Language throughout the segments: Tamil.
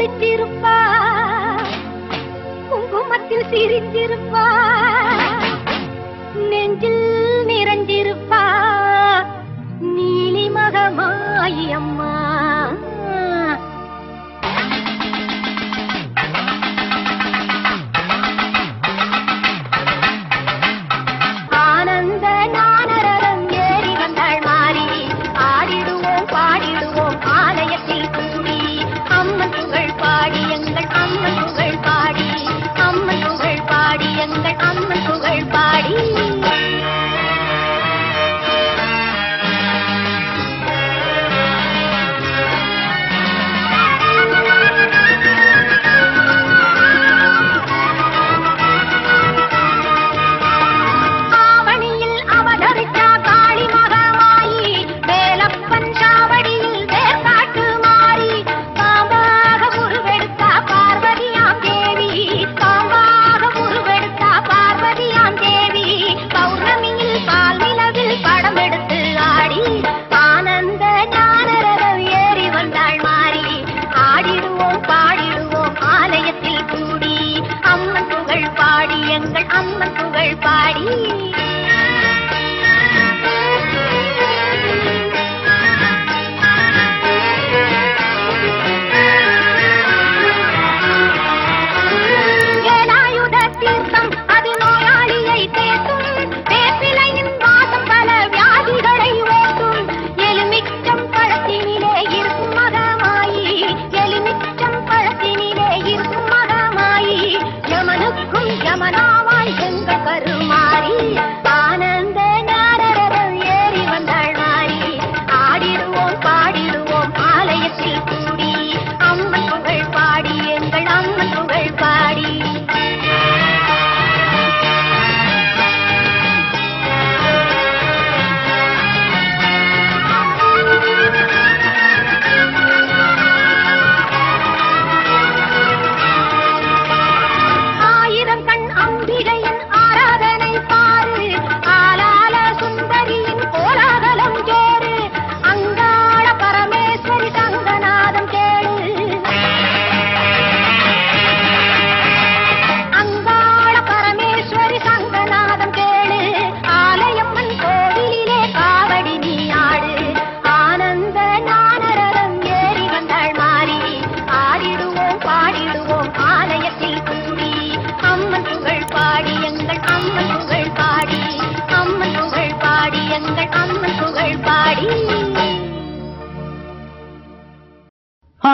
குளித்திருப்பா குங்குமத்தில் சிரிஞ்சிருப்பா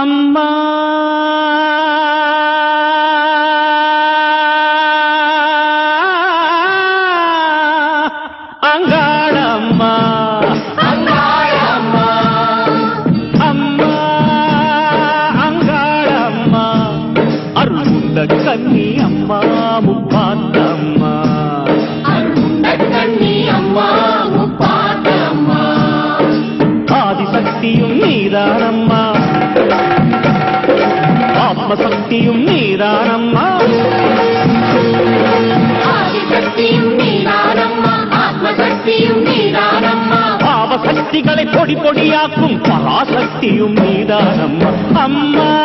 అమ్మా. అంగాళమ్మా. కన్నీ అమ్మా ముప్పాతమ్మా. కన్నీ అమ్మా ముప్పాతమ్మా. ఆదిశక్తియు నీదానమ్మా ஆத்ம சக்தியும் நீதானம்மா. பாவசக்திகளை பொடி பொடியாக்கும் பராசக்தியும் நீதானம்மா. அம்மா.